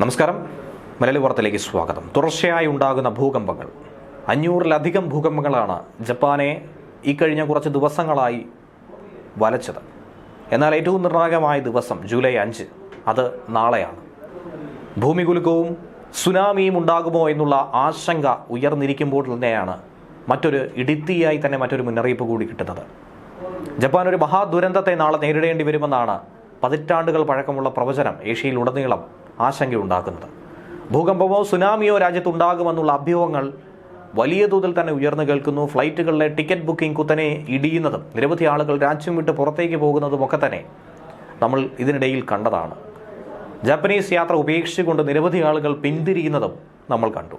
നമസ്കാരം. മലയാളി വാർത്തയിലേക്ക് സ്വാഗതം. തുടർച്ചയായി ഉണ്ടാകുന്ന ഭൂകമ്പങ്ങൾ. അഞ്ഞൂറിലധികം ഭൂകമ്പങ്ങളാണ് ജപ്പാനെ ഈ കഴിഞ്ഞ കുറച്ച് ദിവസങ്ങളായി വലച്ചത്. എന്നാൽ ഏറ്റവും നിർണായകമായ ദിവസം ജൂലൈ അഞ്ച് അത് നാളെയാണ്. ഭൂമികുലുക്കവും സുനാമിയും ഉണ്ടാകുമോ എന്നുള്ള ആശങ്ക ഉയർന്നിരിക്കുമ്പോൾ തന്നെയാണ് മറ്റൊരു ഇടിത്തിയായി തന്നെ മറ്റൊരു മുന്നറിയിപ്പ് കൂടി കിട്ടുന്നത്. ജപ്പാൻ ഒരു മഹാദുരന്തത്തെ നാളെ നേരിടേണ്ടി വരുമെന്നാണ് പതിറ്റാണ്ടുകൾ പഴക്കമുള്ള പ്രവചനം. ഏഷ്യയിലുടനീളം ആശങ്കയുണ്ടാക്കുന്നത്. ഭൂകമ്പമോ സുനാമിയോ രാജ്യത്തുണ്ടാകുമെന്നുള്ള അഭ്യൂഹങ്ങൾ വലിയ തോതിൽ തന്നെ ഉയർന്നു കേൾക്കുന്നു. ഫ്ലൈറ്റുകളിലെ ടിക്കറ്റ് ബുക്കിംഗ് കുത്തനെ ഇടിയുന്നതും നിരവധി ആളുകൾ രാജ്യം വിട്ട് പുറത്തേക്ക് പോകുന്നതും ഒക്കെ തന്നെ നമ്മൾ ഇതിനിടയിൽ കണ്ടതാണ്. ജാപ്പനീസ് യാത്ര ഉപേക്ഷിച്ചുകൊണ്ട് നിരവധി ആളുകൾ പിന്തിരിയുന്നതും നമ്മൾ കണ്ടു.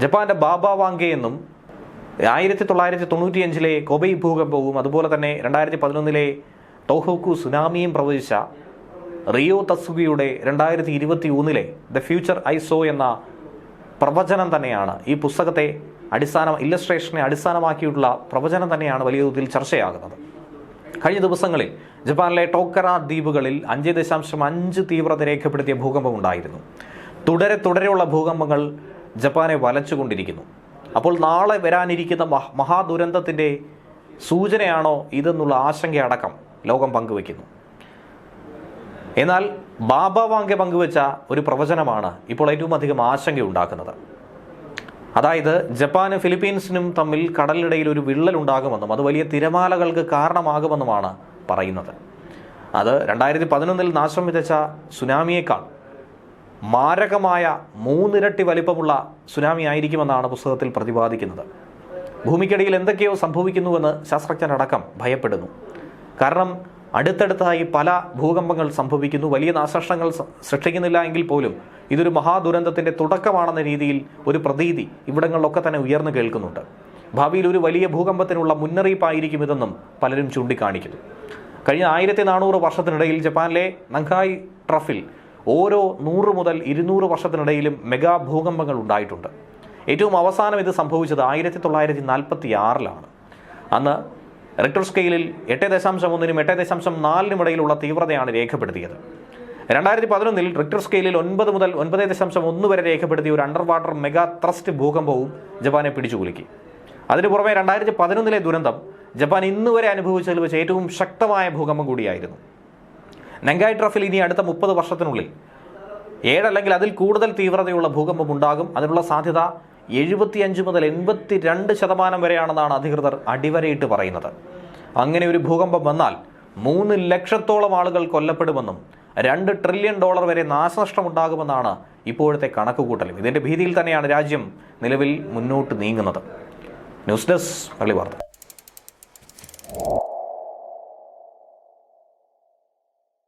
ജപ്പാന്റെ ബാബ വാങ്കെ എന്നും ആയിരത്തി തൊള്ളായിരത്തി തൊണ്ണൂറ്റിയഞ്ചിലെ കൊബൈ ഭൂകമ്പവും അതുപോലെ തന്നെ രണ്ടായിരത്തി പതിനൊന്നിലെ ടോഹോക്കു സുനാമിയും പ്രവചിച്ച റിയോ തസുഗിയുടെ രണ്ടായിരത്തി ഇരുപത്തി മൂന്നിലെ ദ ഫ്യൂച്ചർ ഐ സോ എന്ന പ്രവചനം തന്നെയാണ്. ഈ പുസ്തകത്തെ അടിസ്ഥാന ഇല്ലസ്ട്രേഷനെ അടിസ്ഥാനമാക്കിയിട്ടുള്ള പ്രവചനം തന്നെയാണ് വലിയ തോതിൽ ചർച്ചയാകുന്നത്. കഴിഞ്ഞ ദിവസങ്ങളിൽ ജപ്പാനിലെ ടോക്കറ ദ്വീപുകളിൽ അഞ്ച് ദശാംശം അഞ്ച് തീവ്രത രേഖപ്പെടുത്തിയ ഭൂകമ്പം ഉണ്ടായിരുന്നു. തുടരെ തുടരെയുള്ള ഭൂകമ്പങ്ങൾ ജപ്പാനെ വലച്ചുകൊണ്ടിരിക്കുന്നു. അപ്പോൾ നാളെ വരാനിരിക്കുന്ന മഹ- മഹാദുരന്തത്തിന്റെ സൂചനയാണോ ഇതെന്നുള്ള ആശങ്കയടക്കം ലോകം പങ്കുവയ്ക്കുന്നു. എന്നാൽ ബാബ വാങ്കെ പങ്കുവച്ച ഒരു പ്രവചനമാണ് ഇപ്പോൾ ഏറ്റവും അധികം ആശങ്കയുണ്ടാക്കുന്നത്. അതായത് ജപ്പാനും ഫിലിപ്പീൻസിനും തമ്മിൽ കടലിടയിൽ ഒരു വിള്ളൽ ഉണ്ടാകുമെന്നും അത് വലിയ തിരമാലകൾക്ക് കാരണമാകുമെന്നുമാണ് പറയുന്നത്. അത് രണ്ടായിരത്തി പതിനൊന്നിൽ നാശം വിതച്ച സുനാമിയേക്കാൾ മാരകമായ മൂന്നിരട്ടി വലിപ്പമുള്ള സുനാമി ആയിരിക്കുമെന്നാണ് പുസ്തകത്തിൽ പ്രതിപാദിക്കുന്നത്. ഭൂമിക്കടിയിൽ എന്തൊക്കെയോ സംഭവിക്കുന്നുവെന്ന് ശാസ്ത്രജ്ഞരടക്കം ഭയപ്പെടുന്നു. കാരണം അടുത്തടുത്തായി പല ഭൂകമ്പങ്ങൾ സംഭവിക്കുന്നു. വലിയ നാശനഷ്ടങ്ങൾ സൃഷ്ടിക്കുന്നില്ല എങ്കിൽ പോലും ഇതൊരു മഹാദുരന്തത്തിന്റെ തുടക്കമാണെന്ന രീതിയിൽ ഒരു പ്രതീതി ഇവിടങ്ങളിലൊക്കെ തന്നെ ഉയർന്നു കേൾക്കുന്നുണ്ട്. ഭാവിയിൽ ഒരു വലിയ ഭൂകമ്പത്തിനുള്ള മുന്നറിയിപ്പായിരിക്കും ഇതെന്നും പലരും ചൂണ്ടിക്കാണിക്കുന്നു. കഴിഞ്ഞ ആയിരത്തി നാനൂറ് വർഷത്തിനിടയിൽ ജപ്പാനിലെ നങ്കായ് ട്രഫിൽ ഓരോ നൂറ് മുതൽ ഇരുന്നൂറ് വർഷത്തിനിടയിലും മെഗാ ഭൂകമ്പങ്ങൾ ഉണ്ടായിട്ടുണ്ട്. ഏറ്റവും അവസാനം ഇത് സംഭവിച്ചത് ആയിരത്തി തൊള്ളായിരത്തി നാൽപ്പത്തി ആറിലാണ് അന്ന് റിക്ടർ സ്കെയിലിൽ എട്ട് ദശാംശം ഒന്നിനും എട്ട് ദശാംശം നാലിനും ഇടയിലുള്ള തീവ്രതയാണ് രേഖപ്പെടുത്തിയത്. രണ്ടായിരത്തി പതിനൊന്നിൽ റിക്ടർ സ്കെയിലിൽ ഒൻപത് മുതൽ ഒൻപത് ദശാംശം ഒന്ന് വരെ രേഖപ്പെടുത്തിയ ഒരു അണ്ടർ വാട്ടർ മെഗാ ത്രസ്റ്റ് ഭൂകമ്പവും ജപ്പാനെ പിടിച്ചുകുലുക്കി അതിനു പുറമെ രണ്ടായിരത്തി പതിനൊന്നിലെ ദുരന്തം ജപ്പാൻ ഇന്ന് വരെ അനുഭവിച്ചതിൽ വെച്ച് ഏറ്റവും ശക്തമായ ഭൂകമ്പം കൂടിയായിരുന്നു. നെങ്കായ് ട്രഫിൽ ഇനി അടുത്ത മുപ്പത് വർഷത്തിനുള്ളിൽ ഏഴല്ലെങ്കിൽ അതിൽ കൂടുതൽ തീവ്രതയുള്ള ഭൂകമ്പം ഉണ്ടാകും. അതിനുള്ള സാധ്യത എഴുപത്തിയഞ്ച് മുതൽ എൺപത്തി രണ്ട് ശതമാനം വരെയാണെന്നാണ് അധികൃതർ അടിവരയിട്ട് പറയുന്നത്. അങ്ങനെ ഒരു ഭൂകമ്പം വന്നാൽ മൂന്ന് ലക്ഷത്തോളം ആളുകൾ കൊല്ലപ്പെടുമെന്നും രണ്ട് ട്രില്യൺ ഡോളർ വരെ നാശനഷ്ടമുണ്ടാകുമെന്നാണ് ഇപ്പോഴത്തെ കണക്കുകൂട്ടലും. ഇതിന്റെ ഭീതിയിൽ തന്നെയാണ് രാജ്യം നിലവിൽ മുന്നോട്ട് നീങ്ങുന്നത്. ന്യൂസ് ഡെസ്ക് പള്ളി വാർത്ത